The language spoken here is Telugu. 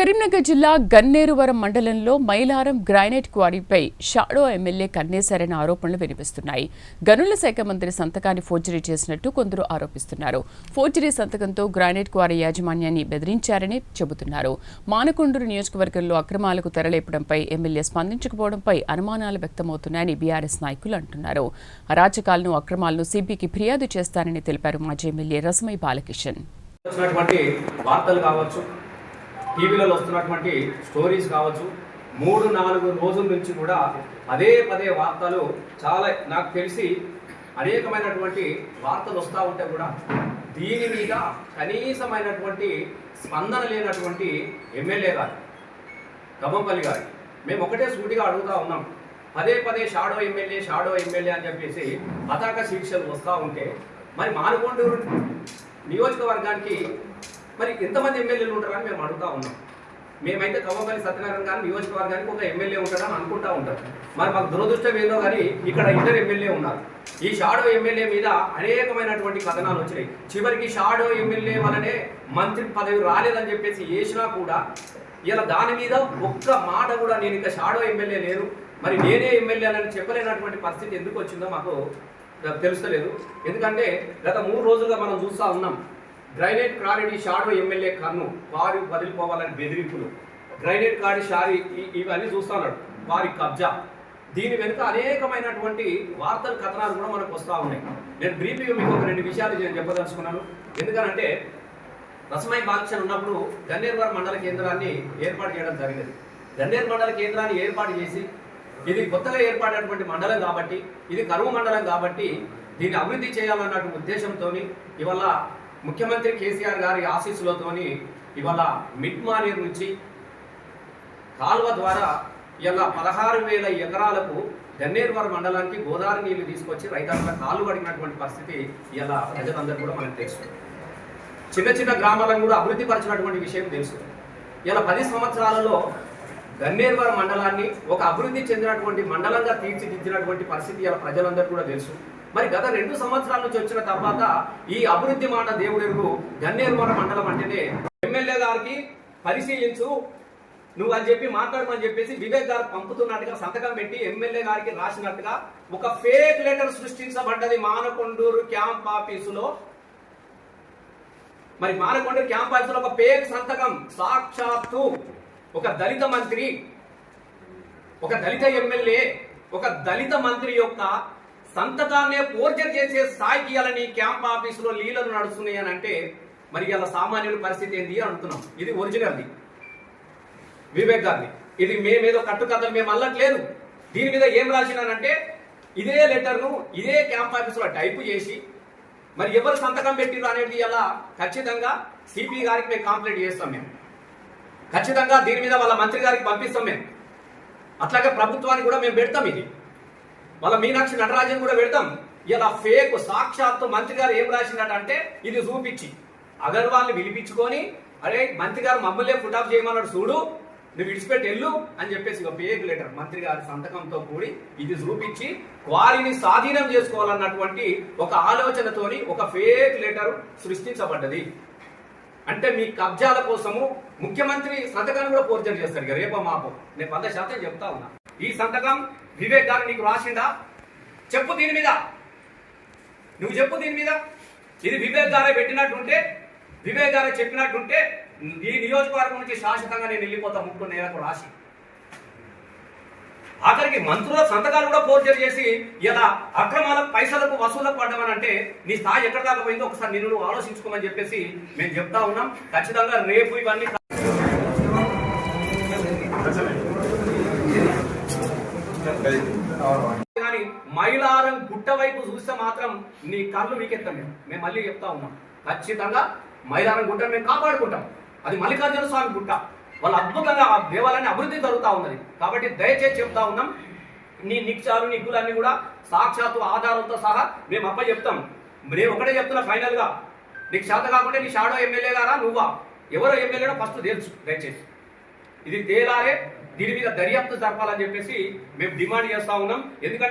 కరీంనగర్ జిల్లా గన్నేరువరం మండలంలో మైలారం గ్రానైట్ క్వారీపై షాడో ఎమ్మెల్యే కన్నేశారన్న ఆరోపణలు వినిపిస్తున్నాయి గనుల శాఖ మంత్రి సంతకాన్ని ఫోర్జరీ చేసినట్టు కొందరు ఆరోపిస్తున్నారు. ఫోర్జరీ సంతకంతో గ్రానైట్ క్వారీ యాజమాన్యాన్ని బెదిరించారని చెబుతున్నారు. మానకొండూరు నియోజకవర్గంలో అక్రమాలకు తెరలేపడంపై ఎమ్మెల్యే స్పందించకపోవడంపై అనుమానాలు వ్యక్తమవుతున్నాయని బీఆర్ఎస్ నాయకులు అంటున్నారు. అరాచకాలను అక్రమాలను సిబికి ఫిర్యాదు చేస్తానని తెలిపారు మాజీ ఎమ్మెల్యే రసమై బాలకిషన్. వచ్చినటువంటి వార్తలు కావచ్చు టీవీలలో వస్తున్నటువంటి స్టోరీస్ కావచ్చు మూడు నాలుగు రోజుల నుంచి కూడా అదే పదే వార్తలు చాలా నాకు తెలిసి అనేకమైనటువంటి వార్తలు వస్తూ ఉంటే కూడా దీని మీద కనీసమైనటువంటి స్పందన లేనటువంటి ఎమ్మెల్యే గారు గమ్మంపల్లి గారు. మేము ఒకటే సూటిగా అడుగుతూ ఉన్నాం పదే పదే షాడో ఎమ్మెల్యే షాడో ఎమ్మెల్యే అని చెప్పేసి పతాక శీర్షలు వస్తూ ఉంటే మరి మానుకొండూరు నియోజకవర్గానికి మరి ఎంతమంది ఎమ్మెల్యేలు ఉంటారని మేము అడుగుతా ఉన్నాం. మేమైతే కవ్వపల్లి సత్యనారాయణ గారి నియోజకవర్గానికి ఒక ఎమ్మెల్యే ఉంటారని అనుకుంటా ఉంటారు మరి మాకు దురదృష్టం ఏందో కానీ ఇక్కడ ఇద్దరు ఎమ్మెల్యే ఉన్నారు. ఈ షాడో ఎమ్మెల్యే మీద అనేకమైనటువంటి కథనాలు వచ్చినాయి. చివరికి షాడో ఎమ్మెల్యే వలనే మంత్రి పదవి రాలేదని చెప్పేసి వేసినా కూడా ఇలా దాని మీద ఒక్క మాట కూడా నేను ఇంకా షాడో ఎమ్మెల్యే లేను మరి నేనే ఎమ్మెల్యే అని చెప్పలేనటువంటి పరిస్థితి ఎందుకు వచ్చిందో మాకు తెలుస్తలేదు. ఎందుకంటే గత మూడు రోజులుగా మనం చూస్తూ ఉన్నాం. గ్రైనేట్ కారిడి షాడో ఎమ్మెల్యే కన్ను వారి వదిలిపోవాలని బెదిరింపులు. గ్రైనేట్ కాడి షారి ఇవన్నీ చూస్తున్నాడు వారి కబ్జా. దీని వెనుక అనేకమైనటువంటి వార్తలు కథనాలు కూడా మనకు వస్తూ ఉన్నాయి. నేను బ్రీఫ్గా మీకు ఒక రెండు విషయాలు నేను చెప్పదలుచుకున్నాను. ఎందుకనంటే రసమై బాలకృష్ణ ఉన్నప్పుడు గన్నేరువారి మండల కేంద్రాన్ని ఏర్పాటు చేయడం జరిగింది. గన్నేరు మండల కేంద్రాన్ని ఏర్పాటు చేసి ఇది కొత్తగా ఏర్పడినటువంటి మండలం కాబట్టి ఇది కరువు మండలం కాబట్టి దీన్ని అభివృద్ధి చేయాలన్నటువంటి ఉద్దేశంతో ఇవాళ ముఖ్యమంత్రి కేసీఆర్ గారి ఆశీస్సులతోని ఇవాళ మిడ్ మానేర్ నుంచి కాల్వ ద్వారా ఇలా పదహారు వేల ఎకరాలకు గన్నేరువారి మండలానికి గోదావరి నీళ్ళు తీసుకొచ్చి రైతాంగ కాలు పడినటువంటి పరిస్థితి ఇలా ప్రజలందరూ కూడా మనకు తెలుసు. చిన్న చిన్న గ్రామాలను కూడా అభివృద్ధి పరిచినటువంటి విషయం తెలుసు. ఇలా పది సంవత్సరాలలో గన్నేరువరం మండలాన్ని ఒక అభివృద్ధి చెందినటువంటి మండలంగా తీర్చిదిద్దినటువంటి పరిస్థితి ఇలా ప్రజలందరూ కూడా తెలుసు. మరి గత రెండు సంవత్సరాల నుంచి వచ్చిన తర్వాత ఈ అభివృద్ధి మాట దేవుడెరుగు గన్నేరుమర మండలం అంటేనే ఎమ్మెల్యే గారికి పరిశీలించు నువ్వు అని చెప్పి మాట్లాడమని చెప్పేసి వివేక్ గారు పంపుతున్నట్టుగా సంతకం పెట్టి ఎమ్మెల్యే గారికి రాసినట్టుగా ఒక ఫేక్ లెటర్ సృష్టించబడ్డది మానకొండూరు క్యాంప్ ఆఫీసులో. మరి మానకొండూరు క్యాంప్ ఆఫీసులో ఒక ఫేక్ సంతకం సాక్షాత్తు ఒక దళిత మంత్రి ఒక దళిత ఎమ్మెల్యే ఒక దళిత మంత్రి యొక్క సంతకాన్నే పోర్జర్ చేసే స్థాయికి ఇలా నీ క్యాంప్ ఆఫీసులో లీలలు నడుస్తున్నాయి అని అంటే మరి ఇలా సామాన్యుడి పరిస్థితి ఏంటి అని అంటున్నాం. ఇది ఒరిజినల్ది వివేక్ గారిది. ఇది మేమేదో కట్టుకథలు మేము అల్లట్లేదు. దీని మీద ఏం రాసినానంటే ఇదే లెటర్ను ఇదే క్యాంప్ ఆఫీసులో టైప్ చేసి మరి ఎవరు సంతకం పెట్టిరు అనేది ఇలా ఖచ్చితంగా సిపి గారికి మేము కంప్లైంట్ చేస్తాం మేము. ఖచ్చితంగా దీని మీద వాళ్ళ మంత్రి గారికి పంపిస్తాం మేము. అట్లాగే ప్రభుత్వానికి కూడా మేము పెడతాం ఇది. మళ్ళీ మీనాక్షి నటరాజన్ కూడా పెడతాం. ఇలా ఫేక్ సాక్షాత్తు మంత్రి గారు ఏం రాసినట్టు అంటే ఇది చూపించి. అగర్వాల్ని పిలిపించుకొని అరే మంత్రి గారు మమ్మల్ని ఫుటాఫ్ చేయమన్నాడు చూడు నువ్వు విడిచిపెట్టి వెళ్ళు అని చెప్పేసి ఒక పేక్ లెటర్ మంత్రి గారి సంతకంతో కూడి ఇది చూపించి వారిని స్వాధీనం చేసుకోవాలన్నటువంటి ఒక ఆలోచనతోని ఒక ఫేక్ లెటర్ సృష్టించబడ్డది. అంటే మీ కబ్జాల కోసము ముఖ్యమంత్రి సంతకాన్ని కూడా పోర్చర్ చేస్తారు ఇక రేపో మాపో. నేను వంద శాతం చెప్తా ఉన్నా. ఈ సంతకం వివేక్ గారు నీకు రాసిందా? చెప్పు దీని మీద. నువ్వు చెప్పు దీని మీద. ఇది వివేక్ గారే పెట్టినట్టుంటే వివేక్ గారే చెప్పినట్టుంటే ఈ నియోజకవర్గం నుంచి శాశ్వతంగా నేను వెళ్ళిపోతా ముక్కు నేలకు రాసి. ఆఖరికి మంత్రుల సంతకాలు కూడా పోర్జర్ చేసి ఇలా అక్రమాల పైసలకు వసూలకు పడ్డామని అంటే నీ స్థాయి ఎక్కడ దాకా పోయిందో ఒకసారి నిన్ను ఆలోచించుకోమని చెప్పేసి మేము చెప్తా ఉన్నాం. ఖచ్చితంగా రేపు ఇవన్నీ కానీ మైలారం గుట్ట వైపు చూస్తే మాత్రం నీ కళ్ళు మీకెత్తాం మేము. మేము మళ్ళీ చెప్తా ఉన్నాం. ఖచ్చితంగా మైలారం గుట్టను మేము కాపాడుకుంటాం. అది మల్లికార్జున స్వామి గుట్ట. వాళ్ళు అద్భుతంగా ఆ దేవాలయాన్ని అభివృద్ధి జరుగుతూ ఉన్నది. కాబట్టి దయచేసి చెప్తా ఉన్నాం. నీ నిక్షాలు నిగ్గులన్నీ కూడా సాక్షాత్తు ఆధారంతో సహా మేము అప్ప చెప్తాం. నేను ఒకటే చెప్తున్నా ఫైనల్గా నీకు శాత కాకుండా నీ షాడో ఎమ్మెల్యే గారా? నువ్వా? ఎవరో ఎమ్మెల్యేనో ఫస్ట్ తెలుసు దయచేసి. ఇది తేలారే దీని మీద దర్యాప్తు జరపాలని చెప్పేసి మేము డిమాండ్ చేస్తా ఉన్నాం. ఎందుకంటే